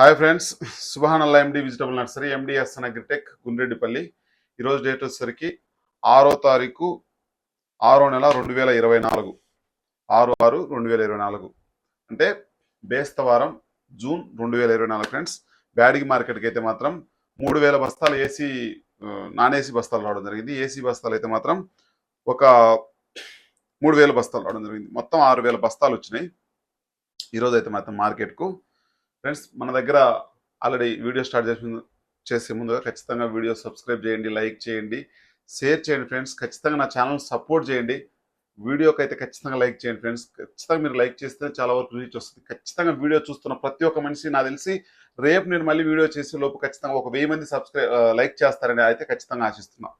Hi friends Subhan MD vegetable nursery MDS agritech Gundreddipalli. ఈరోజు date వచ్చేసరికి ఆరో తారీఖు ఆరో నెల రెండు వేల ఇరవై నాలుగు. ఆరు ఆరు రెండు వేల ఇరవై నాలుగు. అంటే బేస్తవారం జూన్ రెండు వేల ఇరవై నాలుగు ఫ్రెండ్స్. బ్యాడిగి మార్కెట్కి అయితే మాత్రం మూడు వేల బస్తాలు ఏసీ నాన్ ఏసీ బస్తాలు రావడం జరిగింది. ఏసీ బస్తాలు అయితే మాత్రం ఒక మూడు వేల బస్తాలు రావడం జరిగింది. మొత్తం ఆరు వేల బస్తాలు వచ్చినాయి. ఈరోజు అయితే మాత్రం మార్కెట్కు ఫ్రెండ్స్ మన దగ్గర ఆల్రెడీ వీడియో స్టార్ట్ చేసే ముందు చేసే ముందుగా ఖచ్చితంగా వీడియో సబ్స్క్రైబ్ చేయండి లైక్ చేయండి షేర్ చేయండి ఫ్రెండ్స్ ఖచ్చితంగా నా ఛానల్ సపోర్ట్ చేయండి. వీడియోకి అయితే ఖచ్చితంగా లైక్ చేయండి ఫ్రెండ్స్ ఖచ్చితంగా మీరు లైక్ చేస్తే చాలా వరకు రీచ్ వస్తుంది. ఖచ్చితంగా వీడియో చూస్తున్న ప్రతి ఒక్క మనిషి నాకు తెలిసి రేపు నేను మళ్ళీ వీడియో చేసే లోపు ఖచ్చితంగా ఒక వెయ్యి మంది సబ్స్క్రైబ్ లైక్ చేస్తారని అయితే ఖచ్చితంగా ఆశిస్తున్నాను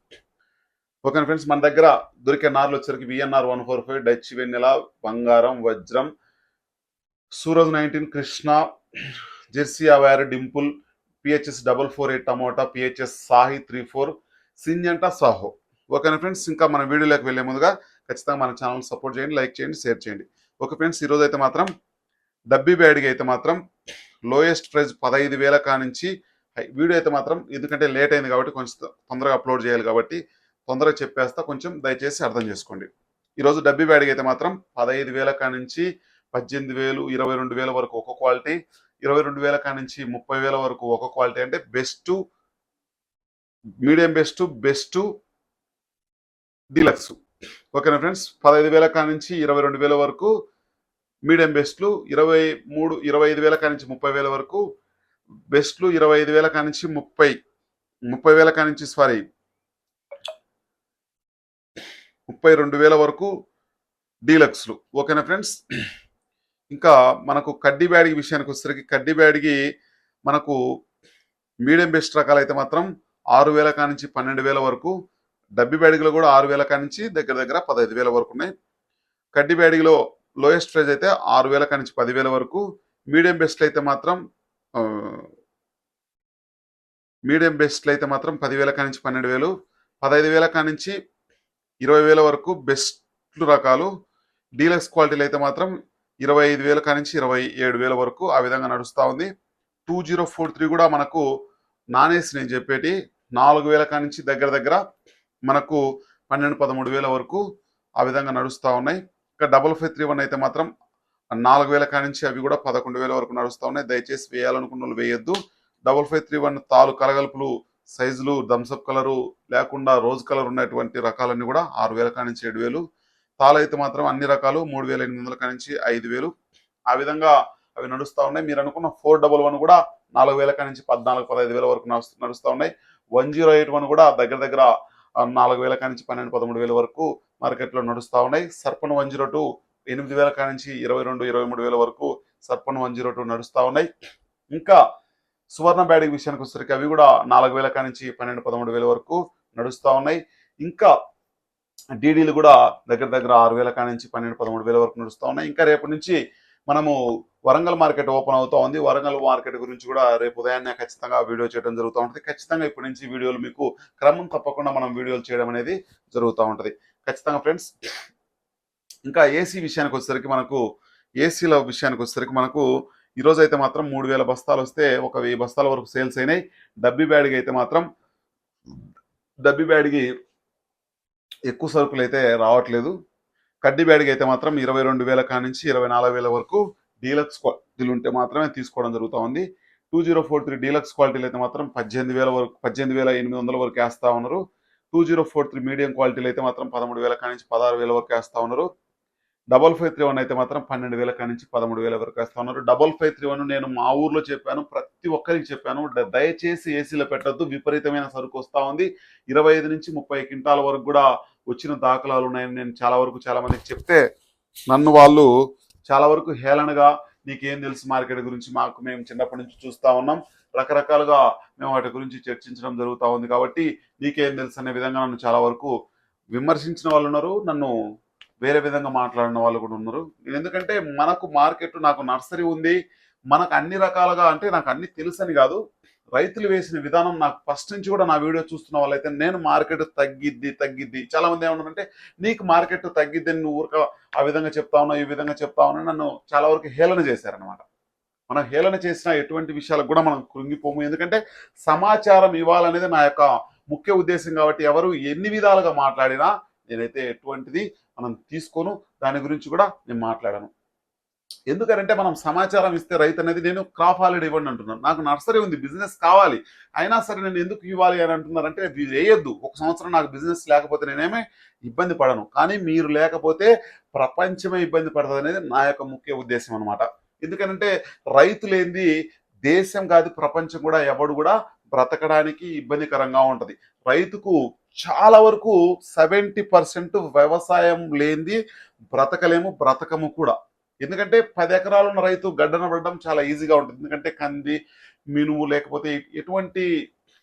ఓకే ఫ్రెండ్స్ మన దగ్గర దొరికే నార్లు వచ్చరికి VNR one four five Dutch Vennela Bangaram Vajram Suraj nineteen Krishna Jersey Aware Dimple PHS double four eight tomato PHS Sahi three four Syngenta Saaho. ఓకేనా ఫ్రెండ్స్? ఇంకా మన వీడియోలోకి వెళ్ళే ముందుగా ఖచ్చితంగా మన ఛానల్ సపోర్ట్ చేయండి లైక్ చేయండి షేర్ చేయండి. ఓకే ఫ్రెండ్స్ ఈరోజు అయితే మాత్రం డబ్బీ బ్యాడ్కి అయితే మాత్రం లోయెస్ట్ ప్రైస్ పదహైదు వేల కానించి వీడియో అయితే మాత్రం ఎందుకంటే లేట్ అయింది కాబట్టి కొంచెం తొందరగా అప్లోడ్ చేయాలి కాబట్టి తొందరగా చెప్పేస్తా కొంచెం దయచేసి అర్థం చేసుకోండి. ఈరోజు డబ్బీ బ్యాడ్కి అయితే మాత్రం పదహైదు వేల కానించి పద్దెనిమిది వేలు ఇరవై రెండు వేల వరకు ఒక క్వాలిటీ ఇరవై రెండు వేల కానించి ముప్పై వేల వరకు ఒక క్వాలిటీ. అంటే best medium best best deluxe. ఓకేనా ఫ్రెండ్స్? పదహైదు వేల కానించి ఇరవై రెండు వేల వరకు మీడియం బెస్ట్లు ఇరవై మూడు ఇరవై ఐదు వేల కానించి ముప్పై వేల వరకు బెస్ట్లు ఇరవై ఐదు వేల కానించి ముప్పై ముప్పై వేల కానించి సారీ ముప్పై రెండు వేల వరకు డీలక్స్లు. ఓకేనా ఫ్రెండ్స్? ఇంకా మనకు కడ్డీ బ్యాడిగి విషయానికి వచ్చేసరికి కడ్డీ బ్యాడిగి మనకు మీడియం బెస్ట్ రకాలు అయితే మాత్రం ఆరు వేల కానించి పన్నెండు వేల వరకు డబ్బి బ్యాడిగిలో కూడా ఆరు వేల కానించి దగ్గర దగ్గర పదహైదు వేల వరకు ఉన్నాయి. కడ్డీ బ్యాడిగిలో లోయెస్ట్ ప్రైజ్ అయితే ఆరు వేల కానించి పదివేల వరకు మీడియం బెస్ట్లు అయితే మాత్రం మీడియం బెస్ట్లు అయితే మాత్రం పదివేల కానించి పన్నెండు వేలు పదహైదు వేల కానించి ఇరవై వేల వరకు బెస్ట్ రకాలు డీలక్స్ క్వాలిటీలు అయితే మాత్రం ఇరవై ఐదు వేల కానించి ఇరవై ఏడు వేల వరకు ఆ విధంగా నడుస్తూ ఉంది. టూ జీరో ఫోర్ త్రీ కూడా మనకు నానేసి నేను చెప్పేటి నాలుగు వేల కానించి దగ్గర దగ్గర మనకు పన్నెండు పదమూడు వేల వరకు ఆ విధంగా నడుస్తూ ఉన్నాయి. ఇంకా డబల్ ఫైవ్ త్రీ వన్ అయితే మాత్రం నాలుగు వేల కానించి అవి కూడా పదకొండు వేల వరకు నడుస్తూ ఉన్నాయి. దయచేసి వేయాలనుకున్న వాళ్ళు వేయొద్దు. డబల్ ఫైవ్ త్రీ వన్ తాలు కలగలుపులు సైజులు థమ్సప్ కలరు లేకుండా రోజ్ కలర్ ఉన్నటువంటి రకాలన్నీ కూడా ఆరు వేల కానించి ఏడు వేలు తాలు అయితే మాత్రం అన్ని రకాలు మూడు వేల ఎనిమిది వందల నుంచి ఐదు వేలు. ఆ విధంగా అవి నడుస్తూ ఉన్నాయి. మీరు అనుకున్న ఫోర్ డబల్ వన్ కూడా నాలుగు వేల నుంచి పద్నాలుగు పదహైదు వేల వరకు నడుస్తూ నడుస్తూ ఉన్నాయి. వన్ జీరో ఎయిట్ వన్ కూడా దగ్గర దగ్గర నాలుగు వేల నుంచి పన్నెండు పదమూడు వేల వరకు మార్కెట్లో నడుస్తూ ఉన్నాయి. సర్పన్ వన్ జీరో టూ ఎనిమిది వేల నుంచి ఇరవై రెండు ఇరవై మూడు వేల వరకు సర్పన్ వన్ జీరో టూ నడుస్తూ ఉన్నాయి. ఇంకా సువర్ణ బ్యాడింగ్ విషయానికి వచ్చేసరికి అవి కూడా నాలుగు వేల నుంచి పన్నెండు పదమూడు వేల వరకు నడుస్తూ ఉన్నాయి. ఇంకా డీడీలు కూడా దగ్గర దగ్గర ఆరు వేల కానించి పన్నెండు పదమూడు వేల వరకు నడుస్తూ ఉన్నాయి. ఇంకా రేపటి నుంచి మనము వరంగల్ మార్కెట్ ఓపెన్ అవుతూ ఉంది. వరంగల్ మార్కెట్ గురించి కూడా రేపు ఉదయాన్నే ఖచ్చితంగా వీడియో చేయడం జరుగుతూ ఉంటుంది. ఖచ్చితంగా ఇప్పటి నుంచి వీడియోలు మీకు క్రమం తప్పకుండా మనం వీడియోలు చేయడం అనేది జరుగుతూ ఉంటుంది. ఖచ్చితంగా ఫ్రెండ్స్ ఇంకా ఏసీ విషయానికి వచ్చేసరికి మనకు ఏసీల విషయానికి వచ్చేసరికి మనకు ఈరోజు అయితే మాత్రం మూడు వేల బస్తాలు వస్తే ఒక వెయ్యి బస్తాల వరకు సేల్స్ అయినాయి. డబ్బీ బ్యాడ్కి అయితే మాత్రం డబ్బీ బ్యాడ్కి ఎక్కువ సరుకులు అయితే రావట్లేదు. కడ్డీ బ్యాడ్కి అయితే మాత్రం ఇరవై రెండు వేల కానించి ఇరవై నాలుగు వేల వరకు డీలక్స్ క్వాలిటీలు ఉంటే మాత్రమే తీసుకోవడం జరుగుతూ ఉంది. Two zero four three deluxe క్వాలిటీలు అయితే మాత్రం పద్దెనిమిది వేల వరకు పద్దెనిమిది వేల ఎనిమిది వందల వరకు వేస్తా ఉన్నారు. Two zero four three medium క్వాలిటీలు అయితే మాత్రం పదమూడు వేల కానించి పదహారు వేల వరకు వేస్తూ ఉన్నారు. డబల్ ఫైవ్ త్రీ వన్ అయితే మాత్రం పన్నెండు వేల నుంచి పదమూడు వేల వరకు వేస్తా ఉన్నారు. డబల్ ఫైవ్ త్రీ వన్ నేను మా ఊర్లో చెప్పాను ప్రతి ఒక్కరికి చెప్పాను. దయచేసి ఏసీలో పెట్టద్దు విపరీతమైన సరుకు వస్తూ ఉంది. ఇరవై ఐదు నుంచి ముప్పై క్వింటాల వరకు కూడా వచ్చిన దాఖలాలు ఉన్నాయని నేను చాలా వరకు చాలా మందికి చెప్తే నన్ను వాళ్ళు చాలా వరకు హేళనగా నీకేం తెలుసు మార్కెట్ గురించి మాకు మేము చిన్నప్పటి నుంచి చూస్తూ ఉన్నాం. రకరకాలుగా మేము వాటి గురించి చర్చించడం జరుగుతూ ఉంది కాబట్టి నీకేం తెలుసు అనే విధంగా నన్ను చాలా వరకు విమర్శించిన వాళ్ళు ఉన్నారు. నన్ను వేరే విధంగా మాట్లాడిన వాళ్ళు కూడా ఉన్నారు. ఎందుకంటే మనకు మార్కెట్ నాకు నర్సరీ ఉంది. మనకు అన్ని రకాలుగా అంటే నాకు అన్ని తెలుసని కాదు. రైతులు వేసిన విధానం నాకు ఫస్ట్ నుంచి కూడా నా వీడియో చూస్తున్న వాళ్ళైతే నేను మార్కెట్ తగ్గిద్ది తగ్గిద్ది. చాలా మంది ఏమన్నారంటే నీకు మార్కెట్ తగ్గిద్ది నువ్వు ఊరక ఆ విధంగా చెప్తా ఉన్నావు ఈ విధంగా చెప్తా ఉన్నా నన్ను చాలా వరకు హేళన చేశారనమాట మనం హేళన చేసిన ఎటువంటి విషయాలకు కూడా మనం కృంగిపోము. ఎందుకంటే సమాచారం ఇవ్వాలనేది నా యొక్క ముఖ్య ఉద్దేశం కాబట్టి ఎవరు ఎన్ని విధాలుగా మాట్లాడినా నేనైతే ఎటువంటిది మనం తీసుకోను దాని గురించి కూడా నేను మాట్లాడాను. ఎందుకంటే మనం సమాచారం ఇస్తే రైతు అనేది నేను క్రాప్ హాలిడే ఇవ్వండి అంటున్నాను. నాకు నర్సరీ ఉంది బిజినెస్ కావాలి. అయినా సరే నేను ఎందుకు ఇవ్వాలి అని అంటున్నారంటే ఇది వేయొద్దు. ఒక సంవత్సరం నాకు బిజినెస్ లేకపోతే నేనేమే ఇబ్బంది పడను. కానీ మీరు లేకపోతే ప్రపంచమే ఇబ్బంది పడుతుంది అనేది నా యొక్క ముఖ్య ఉద్దేశం అనమాట ఎందుకంటే రైతు లేనిది దేశం కాదు ప్రపంచం కూడా ఎవడు కూడా బ్రతకడానికి ఇబ్బందికరంగా ఉంటుంది. రైతుకు చాలా వరకు సెవెంటీ పర్సెంట్ వ్యవసాయం లేనిది బ్రతకలేము బ్రతకము కూడా. ఎందుకంటే పది ఎకరాలు ఉన్న రైతు గడ్డన పడడం చాలా ఈజీగా ఉంటుంది. ఎందుకంటే కంది మినుము లేకపోతే ఎటువంటి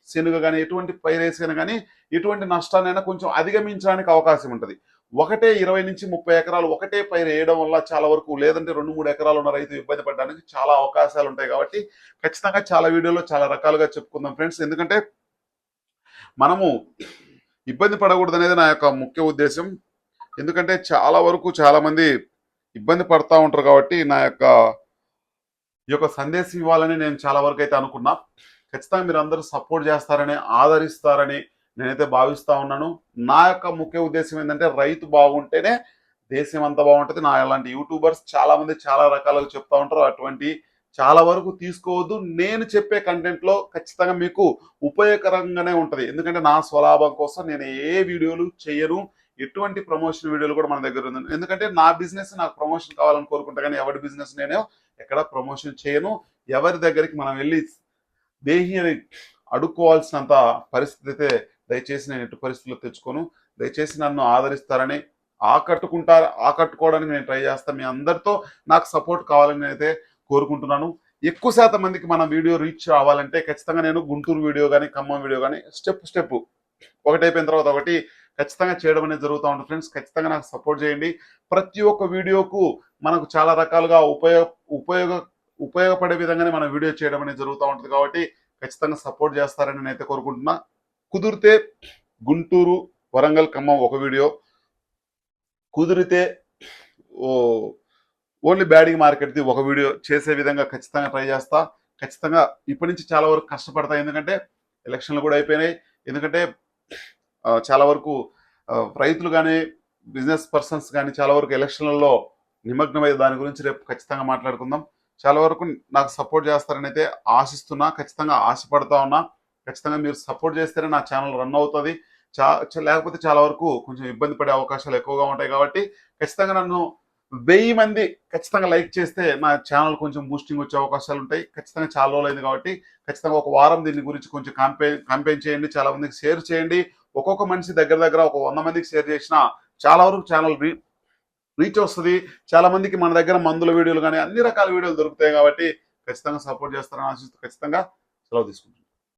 శనుగ కానీ ఎటువంటి పైరేసిన కానీ ఎటువంటి నష్టాన్నైనా కొంచెం అధిగమించడానికి అవకాశం ఉంటుంది. ఒకటే ఇరవై నుంచి ముప్పై ఎకరాలు ఒకటే పైరు వేయడం వల్ల చాలా వరకు లేదంటే రెండు మూడు ఎకరాలు ఉన్న రైతు ఇబ్బంది పడడానికి చాలా అవకాశాలు ఉంటాయి కాబట్టి ఖచ్చితంగా చాలా వీడియోలో చాలా రకాలుగా చెప్పుకుందాం ఫ్రెండ్స్. ఎందుకంటే మనము ఇబ్బంది పడకూడదు అనేది నా యొక్క ముఖ్య ఉద్దేశం ఎందుకంటే చాలా వరకు చాలామంది ఇబ్బంది పడతా ఉంటారు కాబట్టి నా యొక్క ఈ యొక్క సందేశం ఇవ్వాలని నేను చాలా వరకు అయితే అనుకున్నా. ఖచ్చితంగా మీరు అందరూ సపోర్ట్ చేస్తారని ఆదరిస్తారని నేనైతే భావిస్తూ ఉన్నాను. నా యొక్క ముఖ్య ఉద్దేశం ఏంటంటే రైతు బాగుంటేనే దేశం అంత బాగుంటుంది. నా అలాంటి యూట్యూబర్స్ చాలా మంది చాలా రకాలుగా చెప్తా ఉంటారు. అటువంటి చాలా వరకు తీసుకోవద్దు. నేను చెప్పే కంటెంట్లో ఖచ్చితంగా మీకు ఉపయోగకరంగానే ఉంటుంది. ఎందుకంటే నా స్వలాభం కోసం నేను ఏ వీడియోలు చేయను. ఎటువంటి ప్రమోషన్ వీడియోలు కూడా మన దగ్గర ఉంది ఎందుకంటే నా బిజినెస్ నాకు ప్రమోషన్ కావాలని కోరుకుంటా కానీ ఎవరి బిజినెస్ నేను ఎక్కడ ప్రమోషన్ చేయను. ఎవరి దగ్గరికి మనం వెళ్ళి దేహి అని అడుక్కోవాల్సినంత పరిస్థితి అయితే దయచేసి నేను ఎటు పరిస్థితుల్లో తెచ్చుకోను. దయచేసి నన్ను ఆదరిస్తారని ఆకట్టుకుంటారు ఆకట్టుకోవడానికి నేను ట్రై చేస్తాను మీ అందరితో నాకు సపోర్ట్ కావాలని నేనైతే కోరుకుంటున్నాను. ఎక్కువ శాతం మందికి మన వీడియో రీచ్ అవ్వాలంటే ఖచ్చితంగా నేను గుంటూరు వీడియో కానీ ఖమ్మం వీడియో కానీ స్టెప్ స్టెప్ ఒకటైపోయిన తర్వాత ఒకటి ఖచ్చితంగా చేయడం అనేది జరుగుతూ ఉంటుంది ఫ్రెండ్స్. ఖచ్చితంగా నాకు సపోర్ట్ చేయండి. ప్రతి ఒక్క వీడియోకు మనకు చాలా రకాలుగా ఉపయోగ ఉపయోగ ఉపయోగపడే విధంగానే మన వీడియో చేయడం అనేది జరుగుతూ ఉంటుంది కాబట్టి ఖచ్చితంగా సపోర్ట్ చేస్తారని నేనైతే కోరుకుంటున్నా. కుదిరితే గుంటూరు వరంగల్ ఖమ్మం ఒక వీడియో. కుదిరితే ఓ ఓన్లీ బ్యాడింగ్ మార్కెట్ది ఒక వీడియో. చేసే విధంగా ఖచ్చితంగా ట్రై చేస్తా. ఖచ్చితంగా ఇప్పటి నుంచి చాలా వరకు కష్టపడతా. ఎందుకంటే ఎలక్షన్లు కూడా అయిపోయినాయి. ఎందుకంటే చాలా వరకు రైతులు కానీ బిజినెస్ పర్సన్స్ కానీ చాలా వరకు ఎలక్షన్లలో నిమగ్నమై దాని గురించి రేపు ఖచ్చితంగా మాట్లాడుకుందాం. చాలా వరకు నాకు సపోర్ట్ చేస్తారని అయితే ఆశిస్తున్నా. ఖచ్చితంగా ఆశపడతా ఉన్నా. ఖచ్చితంగా మీరు సపోర్ట్ చేస్తేనే నా ఛానల్ రన్ అవుతుంది. చా లేకపోతే చాలా వరకు కొంచెం ఇబ్బంది పడే అవకాశాలు ఎక్కువగా ఉంటాయి కాబట్టి ఖచ్చితంగా నన్ను వెయ్యి మంది ఖచ్చితంగా లైక్ చేస్తే నా ఛానల్ కొంచెం బూస్టింగ్ వచ్చే అవకాశాలు ఉంటాయి. ఖచ్చితంగా చాలా రోజులైంది కాబట్టి ఖచ్చితంగా ఒక వారం దీని గురించి కొంచెం కాంపెయిన్ కాంపెయిన్ చేయండి చాలా మందికి షేర్ చేయండి. ఒక్కొక్క మనిషి దగ్గర దగ్గర ఒక వంద మందికి షేర్ చేసినా చాలా వరకు ఛానల్ రీ రీచ్ వస్తుంది. చాలా మందికి మన దగ్గర మందుల వీడియోలు కానీ అన్ని రకాల వీడియోలు దొరుకుతాయి కాబట్టి ఖచ్చితంగా సపోర్ట్ చేస్తారని ఆశిస్తూ ఖచ్చితంగా సెలవు తీసుకుంటున్నాను.